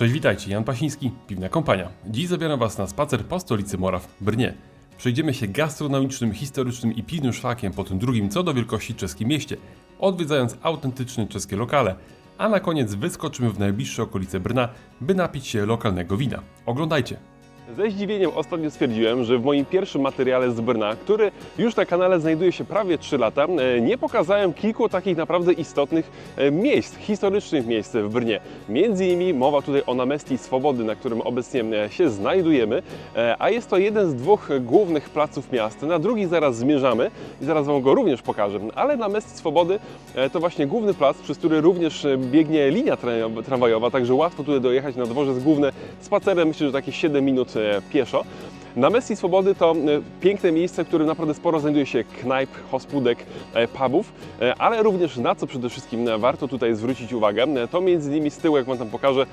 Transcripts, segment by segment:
Cześć, witajcie, Jan Pasiński, Piwna Kompania. Dziś zabieram Was na spacer po stolicy Moraw, Brnie. Przejdziemy się gastronomicznym, historycznym i piwnym szlakiem po tym drugim co do wielkości czeskim mieście, odwiedzając autentyczne czeskie lokale, a na koniec wyskoczymy w najbliższe okolice Brna, by napić się lokalnego wina. Oglądajcie! Ze zdziwieniem ostatnio stwierdziłem, że w moim pierwszym materiale z Brna, który już na kanale znajduje się prawie 3 lata, e, nie pokazałem kilku takich naprawdę istotnych e, miejsc, historycznych miejsc w Brnie. Między innymi mowa tutaj o Namestii Swobody, na którym obecnie e, się znajdujemy, a jest to jeden z dwóch głównych placów miasta. Na drugi zaraz zmierzamy i zaraz Wam go również pokażę, ale Namestii Swobody to właśnie główny plac, przez który również biegnie linia tra- tramwajowa, także łatwo tutaj dojechać na dworzec główny spacerem, myślę, że takie 7 minut pieszo. Na Messi Swobody to e, piękne miejsce, w którym naprawdę sporo znajduje się knajp, hospudek, e, pubów, e, ale również na co przede wszystkim e, warto tutaj zwrócić uwagę, to między innymi z tyłu, jak Wam tam pokażę,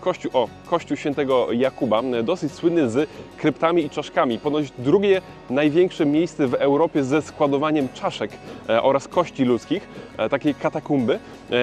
kościół, o, kościół świętego Jakuba, dosyć słynny z kryptami i czaszkami. Ponoć drugie największe miejsce w Europie ze składowaniem czaszek oraz kości ludzkich, takiej katakumby.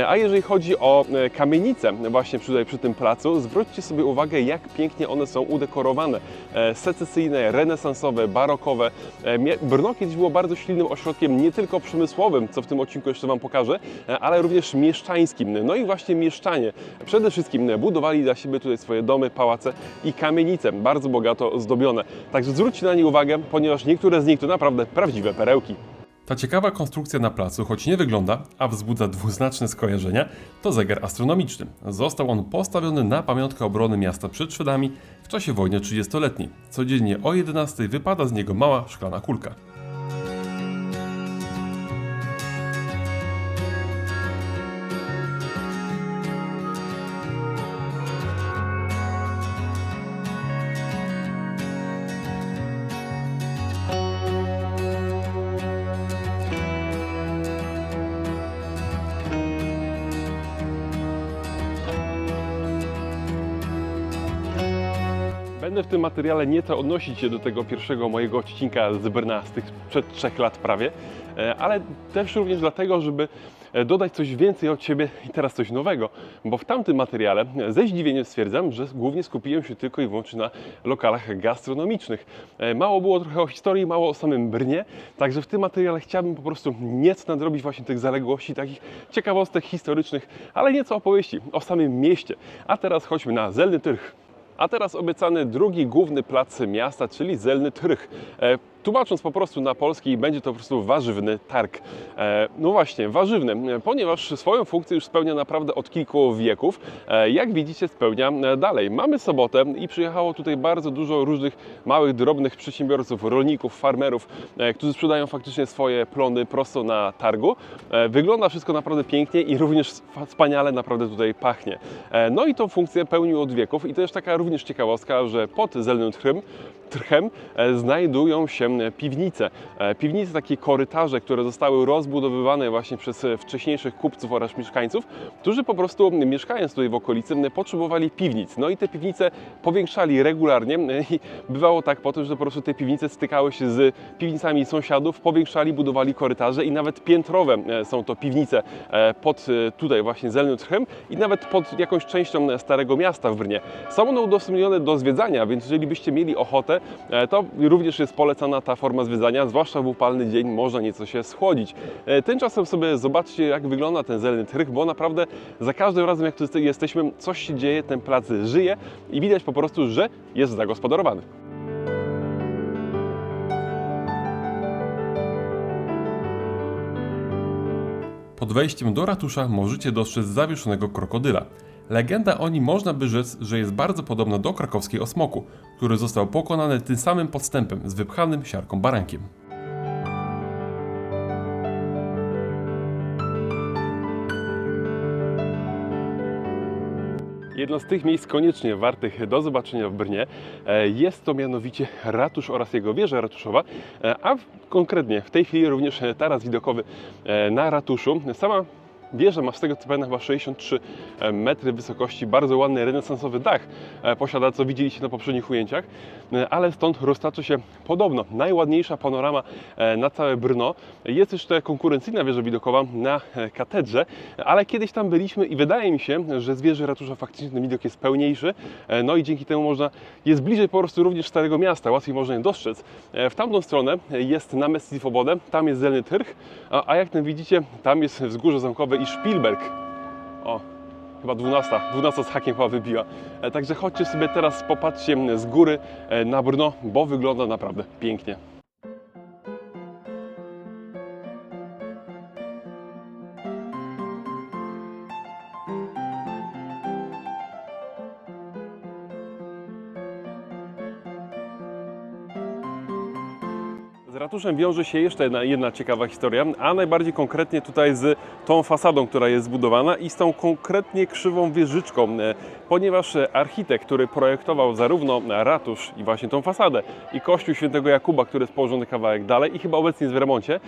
A jeżeli chodzi o kamienice właśnie tutaj przy tym placu, zwróćcie sobie uwagę, jak pięknie one są udekorowane. E, Secesyjne, renesansowe, barokowe. E, Brno kiedyś było bardzo silnym ośrodkiem nie tylko przemysłowym, co w tym odcinku jeszcze Wam pokażę, e, ale również mieszczańskim. No i właśnie mieszczanie przede wszystkim budowali dla siebie tutaj swoje domy, pałace i kamienice, bardzo bogato zdobione. Także zwróćcie na nie uwagę, ponieważ niektóre z nich to naprawdę prawdziwe perełki. Ta ciekawa konstrukcja na placu, choć nie wygląda, a wzbudza dwuznaczne skojarzenia, to zegar astronomiczny. Został on postawiony na pamiątkę obrony miasta przed Szwedami czasie wojny 30-letniej. Codziennie o 11 wypada z niego mała szklana kulka. Materiale nieco odnosić się do tego pierwszego mojego odcinka z Brna z tych przed trzech lat prawie, e, ale też również dlatego, żeby e, dodać coś więcej od siebie i teraz coś nowego, bo w tamtym materiale e, ze zdziwieniem stwierdzam, że głównie skupiłem się tylko i wyłącznie na lokalach gastronomicznych. Mało było trochę o historii, mało o samym Brnie, także w tym materiale chciałbym po prostu nieco nadrobić właśnie tych zaległości, takich ciekawostek historycznych, ale nieco opowieści o samym mieście. A teraz chodźmy na Zelny Tyrch. A teraz obiecany drugi główny plac miasta, czyli Zelny Trych. Tłumacząc po prostu na polski, będzie to po prostu warzywny targ. E, no właśnie, warzywny, e, ponieważ swoją funkcję już spełnia naprawdę od kilku wieków. E, jak widzicie, spełnia dalej. Mamy sobotę i przyjechało tutaj bardzo dużo różnych małych, drobnych przedsiębiorców, rolników, farmerów, którzy sprzedają faktycznie swoje plony prosto na targu. Wygląda wszystko naprawdę pięknie i również sp- wspaniale naprawdę tutaj pachnie. No i tą funkcję pełnił od wieków i to jest taka również ciekawostka, że pod Zelnym trchem e, znajdują się piwnice. E, Piwnice, takie korytarze, które zostały rozbudowywane właśnie przez e, wcześniejszych kupców oraz mieszkańców, którzy po prostu mieszkając tutaj w okolicy potrzebowali piwnic. No i te piwnice powiększali regularnie e, i bywało tak potem, że po prostu te piwnice stykały się z piwnicami sąsiadów, powiększali, budowali korytarze i nawet piętrowe e, są to piwnice e, pod e, tutaj właśnie Zelnym Trchem i nawet pod jakąś częścią e, Starego Miasta w Brnie. Są one udostępnione do zwiedzania, więc jeżeli byście mieli ochotę, e, to również jest polecana ta forma zwiedzania, zwłaszcza w upalny dzień można nieco się schłodzić. E, Tymczasem sobie zobaczcie, jak wygląda ten Zelny Trych, bo naprawdę za każdym razem, jak tu jesteśmy, coś się dzieje, ten plac żyje i widać po prostu, że jest zagospodarowany. Pod wejściem do ratusza możecie dostrzec zawieszonego krokodyla. Legenda o nim można by rzec, że jest bardzo podobna do krakowskiej osmoku, który został pokonany tym samym podstępem z wypchanym siarką barankiem. Jedno z tych miejsc koniecznie wartych do zobaczenia w Brnie e, jest to mianowicie ratusz oraz jego wieża ratuszowa, e, a konkretnie w tej chwili również taras widokowy e, na ratuszu. Sama Wieża ma z tego co pamiętam chyba 63 metry wysokości, bardzo ładny renesansowy dach e, posiada, co widzieliście na poprzednich ujęciach, e, ale stąd roztacza się podobno najładniejsza panorama e, na całe Brno. Jest jeszcze konkurencyjna wieża widokowa na e, katedrze, ale kiedyś tam byliśmy i wydaje mi się, że z wieży ratusza faktycznie ten widok jest pełniejszy, e, no i dzięki temu można, jest bliżej po prostu również Starego Miasta, łatwiej można je dostrzec. E, W tamtą stronę jest na Messi Swobodę, tam jest Zelny Tyrch, a, jak tam widzicie, tam jest wzgórze zamkowe i Spielberg. O, chyba 12, 12 z hakiem chyba wybiła. E, Także chodźcie sobie teraz, popatrzcie z góry e, na Brno, bo wygląda naprawdę pięknie. Ratuszem wiąże się jeszcze jedna, jedna ciekawa historia, a najbardziej konkretnie tutaj z tą fasadą, która jest zbudowana i z tą konkretnie krzywą wieżyczką, e, ponieważ architekt, który projektował zarówno ratusz i właśnie tą fasadę i kościół świętego Jakuba, który jest położony kawałek dalej i chyba obecnie jest w remoncie,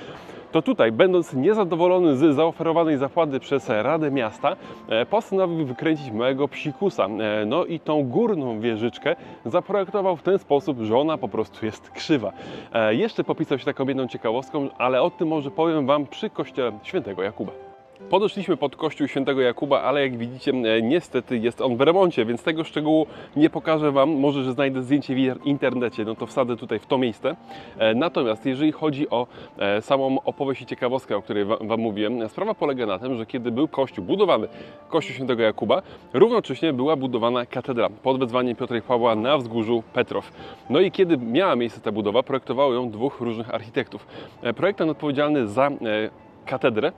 to tutaj, będąc niezadowolony z zaoferowanej zapłaty przez Radę Miasta, e, postanowił wykręcić małego psikusa. E, No i tą górną wieżyczkę zaprojektował w ten sposób, że ona po prostu jest krzywa. E, Jeszcze popisał się taką jedną ciekawostką, ale o tym może powiem Wam przy kościele świętego Jakuba. Podeszliśmy pod kościół świętego Jakuba, ale jak widzicie, e, niestety jest on w remoncie, więc tego szczegółu nie pokażę Wam. Może, że znajdę zdjęcie w internecie, no to wsadzę tutaj w to miejsce. E, Natomiast jeżeli chodzi o e, samą opowieść i ciekawostkę, o której wa- Wam mówiłem, sprawa polega na tym, że kiedy był kościół budowany, kościół świętego Jakuba, równocześnie była budowana katedra pod wezwaniem Piotra i Pawła na wzgórzu Petrow. No i kiedy miała miejsce ta budowa, projektowało ją dwóch różnych architektów. Projektant odpowiedzialny za katedrę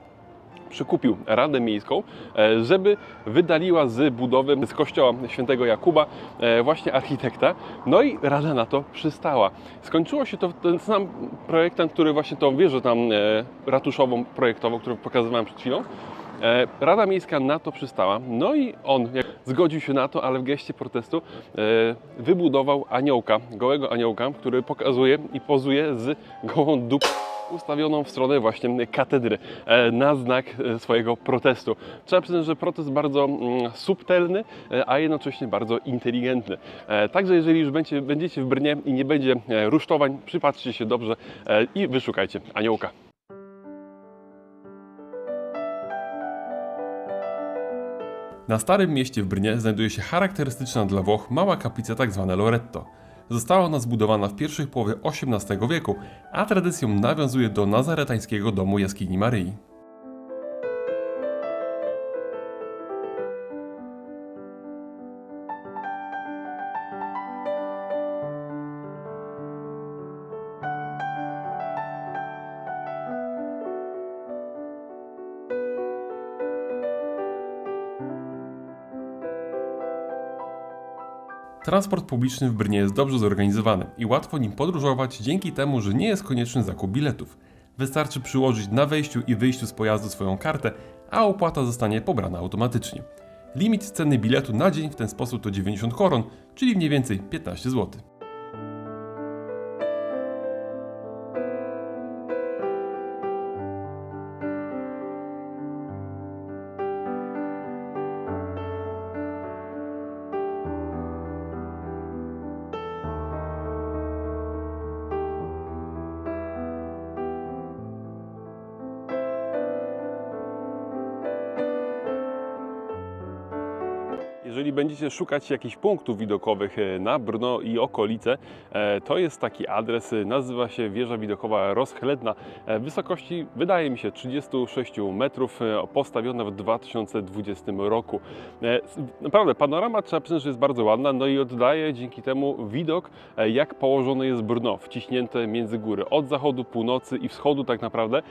przykupił Radę Miejską, e, żeby wydaliła z budowy z kościoła świętego Jakuba e, właśnie architekta. No i Rada na to przystała. Skończyło się to ten sam projektant, który właśnie tą wieżę tam e, ratuszową projektował, którą pokazywałem przed chwilą. E, Rada Miejska na to przystała, no i on zgodził się na to, ale w geście protestu e, wybudował aniołka, gołego aniołka, który pokazuje i pozuje z gołą dupą ustawioną w stronę właśnie katedry e, na znak swojego protestu. Trzeba przyznać, że protest bardzo mm, subtelny, a jednocześnie bardzo inteligentny. Także jeżeli już będzie, będziecie w Brnie i nie będzie rusztowań, przypatrzcie się dobrze i wyszukajcie aniołka. Na Starym Mieście w Brnie znajduje się charakterystyczna dla Włoch mała kaplica tzw. Loretto. Została ona zbudowana w pierwszej połowie XVIII wieku, a tradycją nawiązuje do nazaretańskiego domu jaskini Maryi. Transport publiczny w Brnie jest dobrze zorganizowany i łatwo nim podróżować dzięki temu, że nie jest konieczny zakup biletów. Wystarczy przyłożyć na wejściu i wyjściu z pojazdu swoją kartę, a opłata zostanie pobrana automatycznie. Limit ceny biletu na dzień w ten sposób to 90 koron, czyli mniej więcej 15 zł. Jeżeli będziecie szukać jakichś punktów widokowych e, na Brno i okolice, e, to jest taki adres, e, nazywa się wieża widokowa Rozchledna. Wysokości wydaje mi się 36 metrów, postawiona w 2020 roku. Naprawdę panorama trzeba przyznać, że jest bardzo ładna, no i oddaje dzięki temu widok, jak położone jest Brno, wciśnięte między góry, od zachodu, północy i wschodu tak naprawdę,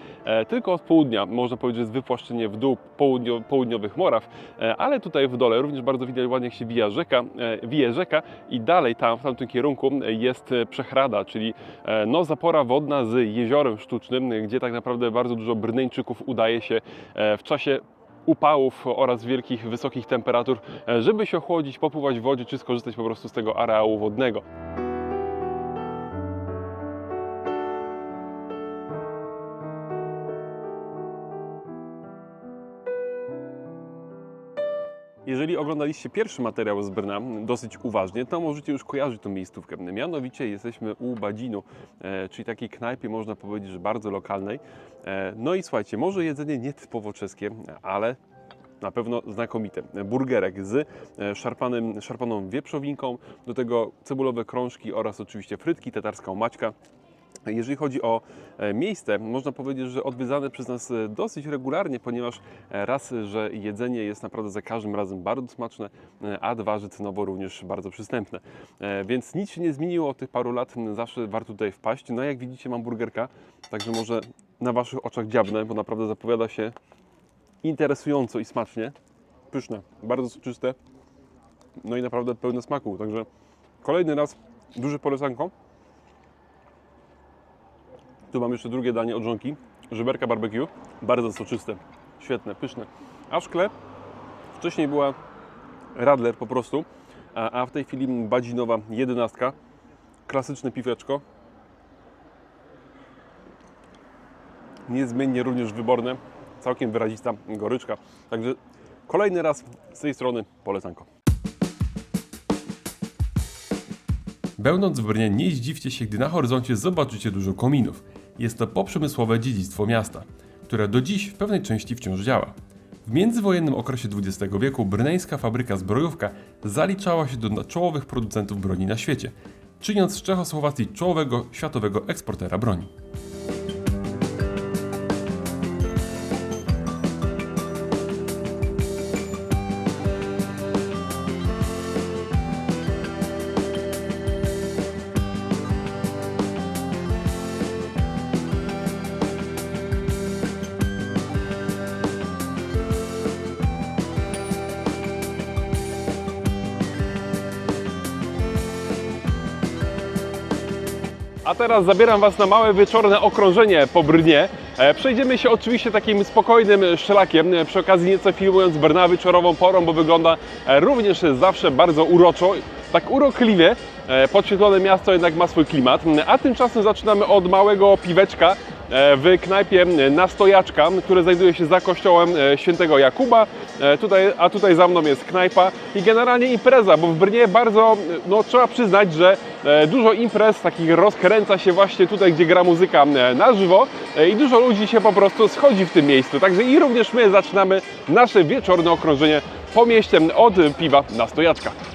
tylko od południa, można powiedzieć, że jest wypłaszczenie w dół południo, południowych Moraw, ale tutaj w dole również bardzo widać ładnie jak się wija rzeka, e, wije rzeka i dalej tam, w tamtym kierunku jest e, Przechrada, czyli e, no, zapora wodna z jeziorem sztucznym, gdzie tak naprawdę bardzo dużo Brneńczyków udaje się w czasie upałów oraz wielkich, wysokich temperatur, żeby się ochłodzić, popływać w wodzie, czy skorzystać po prostu z tego areału wodnego. Jeżeli oglądaliście pierwszy materiał z Brna dosyć uważnie, to możecie już kojarzyć tą miejscówkę. Mianowicie jesteśmy u Badzinu, e, czyli takiej knajpie, można powiedzieć, że bardzo lokalnej. E, no i słuchajcie, może jedzenie nie typowo czeskie, ale na pewno znakomite. Burgerek z e, szarpanym, szarpaną wieprzowinką, do tego cebulowe krążki oraz oczywiście frytki, tatarska maćka. Jeżeli chodzi o e, miejsce, można powiedzieć, że odwiedzane przez nas e, dosyć regularnie, ponieważ e, raz, że jedzenie jest naprawdę za każdym razem bardzo smaczne, a dwa, że cenowo również bardzo przystępne. Więc nic się nie zmieniło od tych paru lat, zawsze warto tutaj wpaść. No jak widzicie mam burgerka, także może na Waszych oczach dziabnę, bo naprawdę zapowiada się interesująco i smacznie. Pyszne, bardzo soczyste, no i naprawdę pełne smaku, także kolejny raz duże polecanko. Tu mam jeszcze drugie danie od żonki. Żeberka barbecue. Bardzo soczyste, świetne, pyszne. A w szkle wcześniej była Radler po prostu, a, w tej chwili badzinowa jedenastka. Klasyczne piweczko. Niezmiennie również wyborne. Całkiem wyrazista goryczka. Także kolejny raz z tej strony polecanko. Będąc w Brnie, nie zdziwcie się, gdy na horyzoncie zobaczycie dużo kominów. Jest to poprzemysłowe dziedzictwo miasta, które do dziś w pewnej części wciąż działa. W międzywojennym okresie XX wieku brneńska fabryka zbrojówka zaliczała się do czołowych producentów broni na świecie, czyniąc z Czechosłowacji czołowego światowego eksportera broni. Teraz zabieram Was na małe wieczorne okrążenie po Brnie. E, Przejdziemy się oczywiście takim spokojnym szlakiem, e, przy okazji nieco filmując Brna wieczorową porą, bo wygląda e, również zawsze bardzo uroczo, tak urokliwie. Podświetlone miasto jednak ma swój klimat. A tymczasem zaczynamy od małego piweczka w knajpie Nastojaczka, które znajduje się za kościołem e, świętego Jakuba. E, Tutaj, a tutaj za mną jest knajpa i generalnie impreza, bo w Brnie bardzo, no trzeba przyznać, że e, dużo imprez takich rozkręca się właśnie tutaj, gdzie gra muzyka e, na żywo e, i dużo ludzi się po prostu schodzi w tym miejscu. Także i również my zaczynamy nasze wieczorne okrążenie po mieście od piwa Nastojaczka.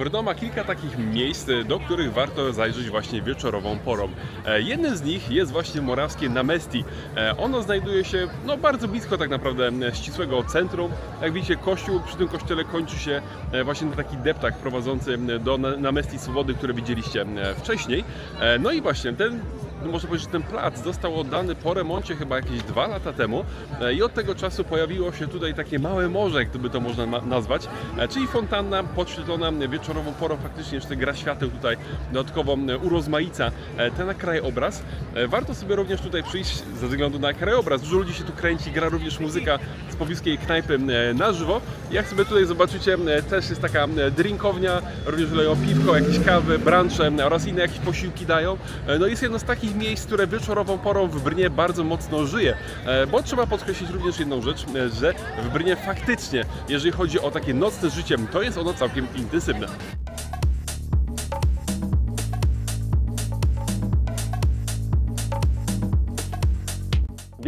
Brno ma kilka takich miejsc, do których warto zajrzeć właśnie wieczorową porą. E, Jednym z nich jest właśnie morawskie Namesti. E, Ono znajduje się no, bardzo blisko tak naprawdę ścisłego centrum. Jak widzicie, kościół przy tym kościele kończy się e, właśnie na taki deptak prowadzący do Na- Namesti Swobody, które widzieliście wcześniej. No i właśnie ten można powiedzieć, że ten plac został oddany po remoncie chyba jakieś dwa lata temu e, i od tego czasu pojawiło się tutaj takie małe morze, gdyby to można nazwać, e, czyli fontanna podświetlona wieczorową porą, faktycznie jeszcze gra świateł tutaj dodatkowo urozmaica e, ten krajobraz. Warto sobie również tutaj przyjść ze względu na krajobraz. Dużo ludzi się tu kręci, gra również muzyka z pobliskiej knajpy na żywo. Jak sobie tutaj zobaczycie, też jest taka drinkownia, również leją piwko, jakieś kawy, brunche e, oraz inne jakieś posiłki dają. No jest jedno z takich miejsc, które wieczorową porą w Brnie bardzo mocno żyje. E, Bo trzeba podkreślić również jedną rzecz, e, że w Brnie faktycznie, jeżeli chodzi o takie nocne życie, to jest ono całkiem intensywne.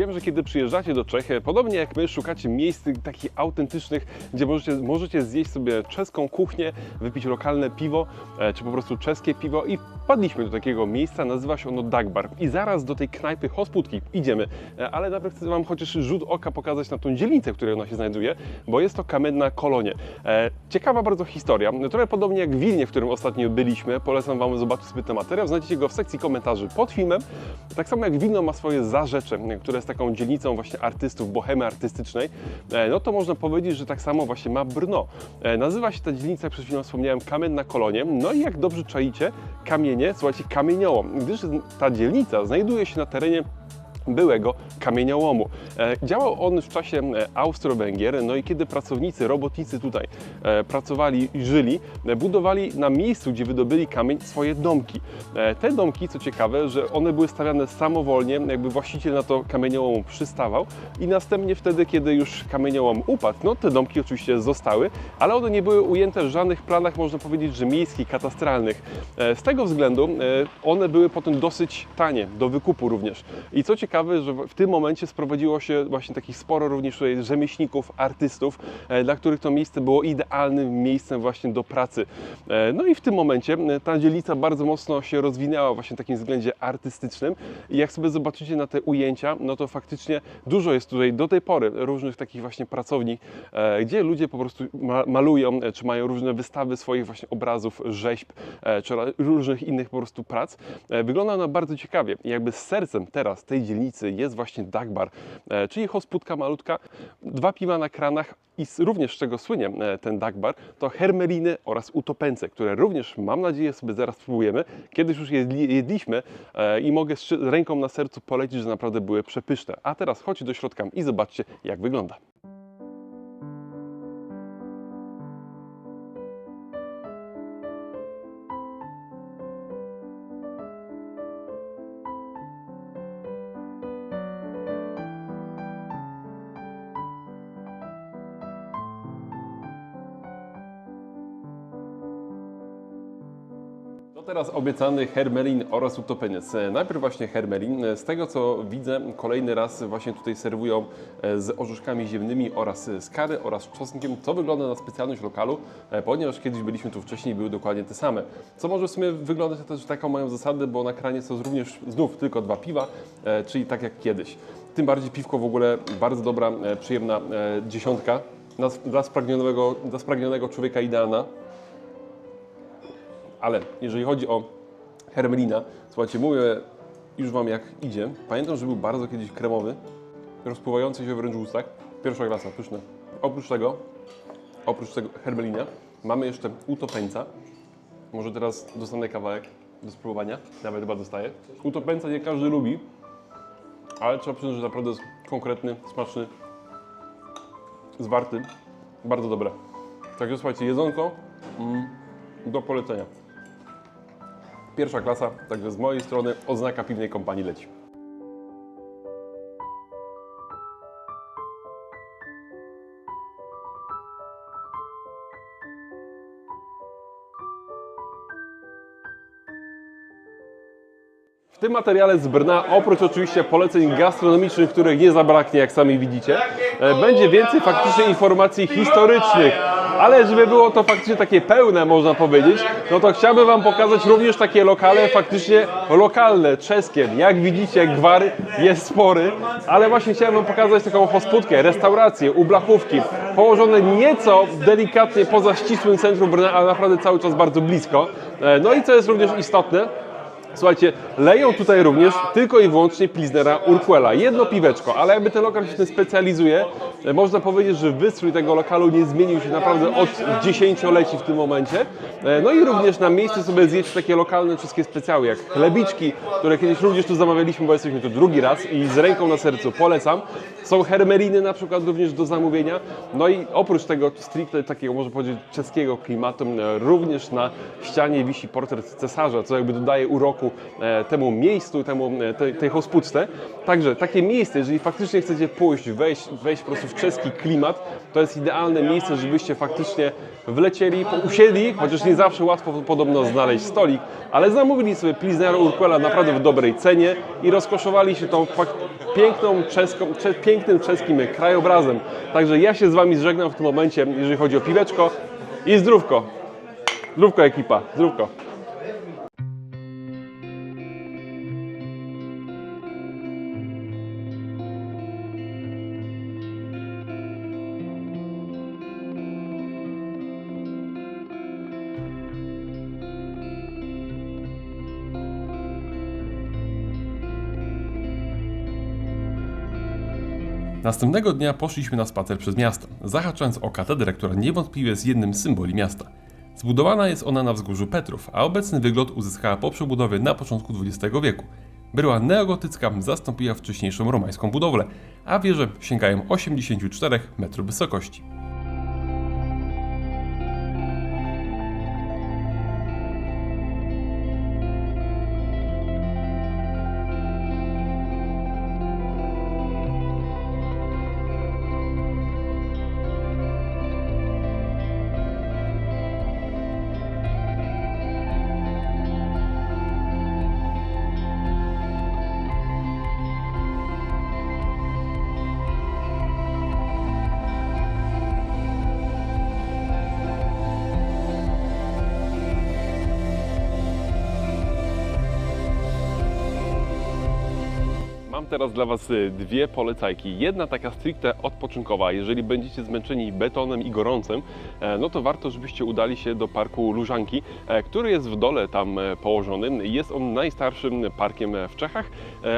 Wiem, że kiedy przyjeżdżacie do Czech, podobnie jak my, szukacie miejsc takich autentycznych, gdzie możecie, możecie zjeść sobie czeską kuchnię, wypić lokalne piwo, e, czy po prostu czeskie piwo i wpadliśmy do takiego miejsca, nazywa się ono Dagbar. I zaraz do tej knajpy Hosputki idziemy, E, ale najpierw chcę Wam chociaż rzut oka pokazać na tą dzielnicę, w której ona się znajduje, bo jest to kamienna kolonie. E, Ciekawa bardzo historia, trochę podobnie jak Wilnie, w którym ostatnio byliśmy, polecam Wam zobaczyć ten materiał, znajdziecie go w sekcji komentarzy pod filmem. Tak samo jak Wilno ma swoje zarzecze, które jest taką dzielnicą właśnie artystów, bohemy artystycznej, e, no to można powiedzieć, że tak samo właśnie ma Brno. E, Nazywa się ta dzielnica, jak przed chwilą wspomniałem, Kamen na Kolonie. No i jak dobrze czaicie, kamienie, słuchajcie, kamieniołom, gdyż ta dzielnica znajduje się na terenie byłego kamieniołomu. E, Działał on w czasie e, Austro-Węgier, no i kiedy pracownicy, robotnicy tutaj e, pracowali i żyli, budowali na miejscu, gdzie wydobyli kamień, swoje domki. Te domki, co ciekawe, że one były stawiane samowolnie, jakby właściciel na to kamieniołom przystawał i następnie wtedy, kiedy już kamieniołom upadł, no te domki oczywiście zostały, ale one nie były ujęte w żadnych planach, można powiedzieć, że miejskich, katastralnych. Z tego względu one były potem dosyć tanie, do wykupu również. I co ciekawe, że w tym momencie sprowadziło się właśnie takich sporo również rzemieślników, artystów, e, dla których to miejsce było idealnym miejscem właśnie do pracy. E, No i w tym momencie e, ta dzielnica bardzo mocno się rozwinęła właśnie w takim względzie artystycznym i jak sobie zobaczycie na te ujęcia, no to faktycznie dużo jest tutaj do tej pory różnych takich właśnie pracowni, gdzie ludzie po prostu ma- malują, czy mają różne wystawy swoich właśnie obrazów, rzeźb, czy różnych innych po prostu prac. Wygląda ona bardzo ciekawie. Jakby z sercem teraz tej dzielnicy jest właśnie Dagbar, e, czyli hospudka malutka, dwa piwa na kranach i również z czego słynie e, ten Dagbar, to hermeliny oraz utopęce, które również mam nadzieję sobie zaraz spróbujemy. Kiedyś już jedli, jedliśmy e, i mogę z ręką na sercu polecić, że naprawdę były przepyszne. A teraz chodźcie do środka i zobaczcie jak wygląda. Obiecany Hermelin oraz Utopeniec. Najpierw właśnie Hermelin. Z tego co widzę, kolejny raz właśnie tutaj serwują e, z orzeszkami ziemnymi oraz z kary oraz czosnkiem. To wygląda na specjalność lokalu, e, ponieważ kiedyś byliśmy tu wcześniej były dokładnie te same. Co może w sumie wyglądać że taką mają zasadę, bo na kranie są również znów tylko dwa piwa, e, czyli tak jak kiedyś. Tym bardziej piwko w ogóle bardzo dobra, przyjemna dziesiątka. Dla, spragnionego, dla spragnionego człowieka idealna. Ale jeżeli chodzi o Hermelina, słuchajcie, mówię już Wam jak idzie. Pamiętam, że był bardzo kiedyś kremowy, rozpływający się wręcz w ustach. Pierwsza klasa, pyszne. Oprócz tego, oprócz tego Hermelina, mamy jeszcze utopeńca. Może teraz dostanę kawałek do spróbowania, nawet chyba dostaję. Utopeńca nie każdy lubi, ale trzeba przyznać, że naprawdę jest konkretny, smaczny, zwarty, bardzo dobre. Także słuchajcie, jedzonko mm, do polecenia. Pierwsza klasa, także z mojej strony oznaka piwnej kompanii leci. W tym materiale z Brna, oprócz oczywiście poleceń gastronomicznych, których nie zabraknie, jak sami widzicie, e, będzie więcej faktycznie informacji historycznych. Ale żeby było to faktycznie takie pełne, można powiedzieć, no to chciałbym Wam pokazać również takie lokale faktycznie lokalne, czeskie. Jak widzicie, gwar jest spory, ale właśnie chciałem Wam pokazać taką hospódkę, restaurację, ublachówki, położone nieco delikatnie poza ścisłym centrum Brna, ale naprawdę cały czas bardzo blisko. E, No i co jest również istotne, Słuchajcie, leją tutaj również tylko i wyłącznie Pilsnera Urquella. Jedno piweczko, ale jakby ten lokal się tym specjalizuje, można powiedzieć, że wystrój tego lokalu nie zmienił się naprawdę od dziesięcioleci w tym momencie. E, No i również na miejscu sobie zjeść takie lokalne czeskie specjały, jak chlebiczki, które kiedyś również tu zamawialiśmy, bo jesteśmy tu drugi raz i z ręką na sercu polecam. Są hermeliny na przykład również do zamówienia. No i oprócz tego stricte takiego, można powiedzieć, czeskiego klimatu, e, również na ścianie wisi portret cesarza, co jakby dodaje uroku e, temu miejscu, temu, e, tej, tej hospódce. Także takie miejsce, jeżeli faktycznie chcecie pójść, wejść, wejść po prostu czeski klimat, to jest idealne miejsce, żebyście faktycznie wlecieli, usiedli, chociaż nie zawsze łatwo podobno znaleźć stolik, ale zamówili sobie Pilsnera Urquella naprawdę w dobrej cenie i rozkoszowali się tą piękną czeską, cze, pięknym czeskim krajobrazem. Także ja się z Wami zżegnam w tym momencie, jeżeli chodzi o piweczko i zdrówko. Zdrówko ekipa, zdrówko. Następnego dnia poszliśmy na spacer przez miasto, zahaczając o katedrę, która niewątpliwie jest jednym z symboli miasta. Zbudowana jest ona na wzgórzu Petrów, a obecny wygląd uzyskała po przebudowie na początku XX wieku. Bryła neogotycka zastąpiła wcześniejszą romańską budowlę, a wieże sięgają 84 metrów wysokości. Teraz dla Was y, dwie polecajki. Jedna taka stricte odpoczynkowa. Jeżeli będziecie zmęczeni betonem i gorącem, e, no to warto, żebyście udali się do parku Lużanki, e, który jest w dole tam e, położony. Jest on najstarszym parkiem w Czechach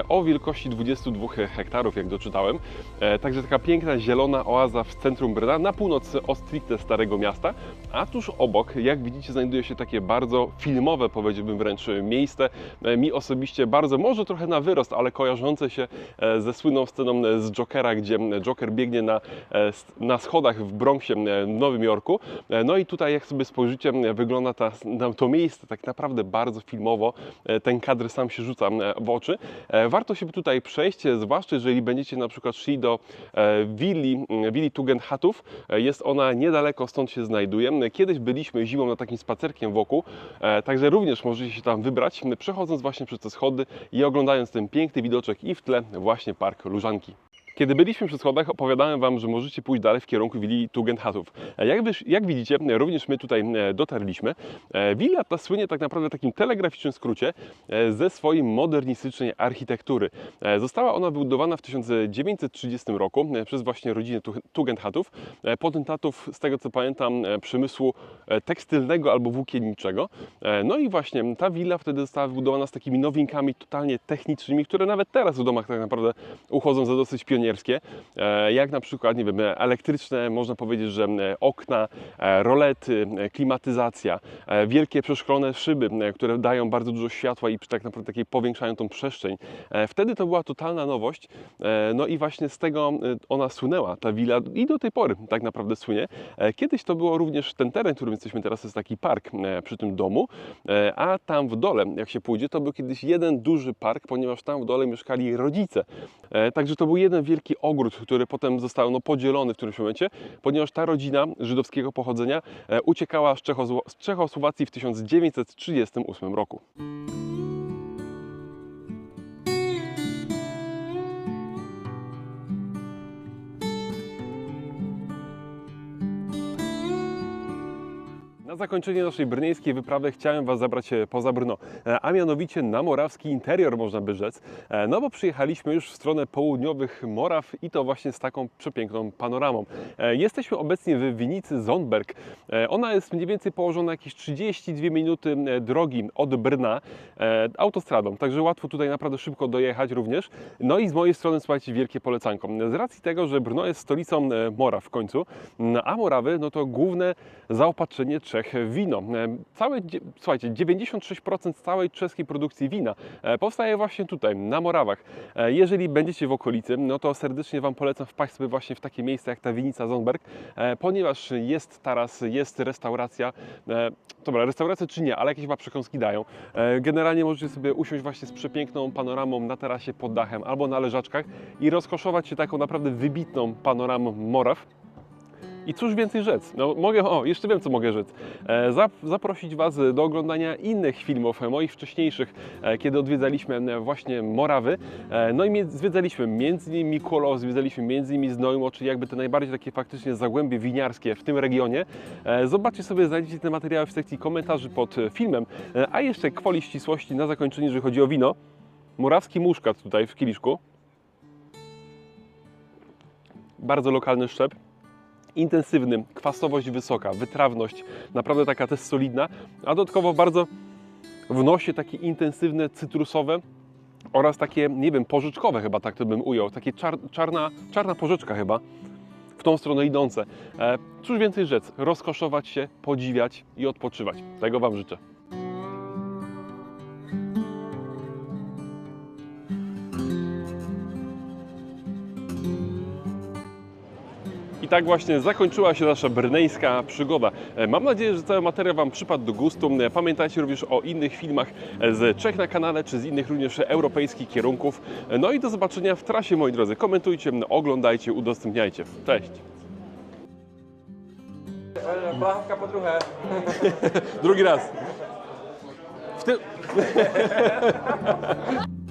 o wielkości 22 hektarów, jak doczytałem. Także taka piękna zielona oaza w centrum Brna, na północ od stricte Starego Miasta, a tuż obok, jak widzicie, znajduje się takie bardzo filmowe, powiedziałbym wręcz, miejsce. Mi osobiście bardzo, może trochę na wyrost, ale kojarzące się e, ze słynną sceną e, z Jokera, gdzie Joker biegnie na, e, na schodach w Bronxie w Nowym Jorku. No i tutaj, jak sobie spojrzycie, wygląda ta, to miejsce tak naprawdę bardzo filmowo. Ten kadr sam się rzuca w oczy. Warto się tutaj przejść, zwłaszcza jeżeli będziecie na przykład szli do willi, willi Tugendhatów. Jest ona niedaleko, stąd się znajduje. Kiedyś byliśmy zimą na takim spacerkiem wokół, także również możecie się tam wybrać, przechodząc właśnie przez te schody i oglądając ten piękny widoczek i w tle właśnie park Lużanki. Kiedy byliśmy przy schodach, opowiadałem Wam, że możecie pójść dalej w kierunku willi Tugendhatów. E, Jak, jak widzicie, e, również my tutaj e, dotarliśmy. Willa ta słynie tak naprawdę takim telegraficznym skrócie ze swojej modernistycznej architektury. Została ona wybudowana w 1930 roku przez właśnie rodzinę Tu- Tugendhatów, potentatów, z tego co pamiętam, przemysłu tekstylnego albo włókienniczego. No i właśnie ta willa wtedy została wybudowana z takimi nowinkami totalnie technicznymi, które nawet teraz w domach tak naprawdę uchodzą za dosyć pionierskie, e, jak na przykład, nie wiem, elektryczne, można powiedzieć, że e, okna, e, rolety, klimatyzacja, wielkie przeszklone szyby, które dają bardzo dużo światła i tak naprawdę takiej powiększają tą przestrzeń. Wtedy to była totalna nowość, no i właśnie z tego ona słynęła, ta willa i do tej pory tak naprawdę słynie. Kiedyś to było również ten teren, którym jesteśmy teraz, jest taki park przy tym domu, a tam w dole, jak się pójdzie, to był kiedyś jeden duży park, ponieważ tam w dole mieszkali rodzice. Także to był jeden wielki ogród, który potem został no, podzielony w którymś momencie, ponieważ ta rodzina żydowskiego pochodzenia e, uciekała z, Czechosło- z Czechosłowacji w 1938 roku. Na zakończenie naszej brnieńskiej wyprawy chciałem Was zabrać e, poza Brno, e, a mianowicie na morawski interior, można by rzec. E, No bo przyjechaliśmy już w stronę południowych Moraw i to właśnie z taką przepiękną panoramą. Jesteśmy obecnie w winicy Zondberg. E, Ona jest mniej więcej położona jakieś 32 minuty drogi od Brna autostradą, także łatwo tutaj naprawdę szybko dojechać również. No i z mojej strony, słuchajcie, wielkie polecanko. Z racji tego, że Brno jest stolicą Moraw w końcu, a Morawy, no to główne zaopatrzenie Czech w wino. E, Całe, słuchajcie, 96% całej czeskiej produkcji wina e, powstaje właśnie tutaj, na Morawach. E, Jeżeli będziecie w okolicy, no to serdecznie Wam polecam wpaść sobie właśnie w takie miejsce jak ta winica Zondberg, e, ponieważ jest taras, jest restauracja, dobra, restauracja czy nie, ale jakieś chyba przekąski dają. Generalnie możecie sobie usiąść właśnie z przepiękną panoramą na tarasie pod dachem albo na leżaczkach i rozkoszować się taką naprawdę wybitną panoramą Moraw. I cóż więcej rzec? No, mogę, o, jeszcze wiem, co mogę rzec. E, zap, zaprosić Was do oglądania innych filmów, e, moich wcześniejszych, e, kiedy odwiedzaliśmy właśnie Morawy. No i zwiedzaliśmy m.in. Mikoło, zwiedzaliśmy m.in. Znojmo, czyli jakby te najbardziej takie faktycznie zagłębie winiarskie w tym regionie. Zobaczcie sobie, znajdziecie te materiały w sekcji komentarzy pod filmem. A jeszcze kwoli ścisłości na zakończenie, jeżeli chodzi o wino. Morawski muszkat tutaj w kieliszku. Bardzo lokalny szczep intensywny, kwasowość wysoka, wytrawność naprawdę taka też solidna, a dodatkowo bardzo w nosie takie intensywne, cytrusowe, oraz takie, nie wiem, pożyczkowe chyba, tak to bym ujął, takie czar, czarna, czarna pożyczka chyba, w tą stronę idące. E, cóż więcej rzec, rozkoszować się, podziwiać i odpoczywać. Tego Wam życzę. Tak właśnie zakończyła się nasza brneńska przygoda. E, Mam nadzieję, że cały materiał Wam przypadł do gustu. E, Pamiętajcie również o innych filmach e, z Czech na kanale, czy z innych również europejskich kierunków. No i do zobaczenia w trasie, moi drodzy. Komentujcie, oglądajcie, udostępniajcie. Cześć! Bláhovka po druhé. Drugi raz. W tym...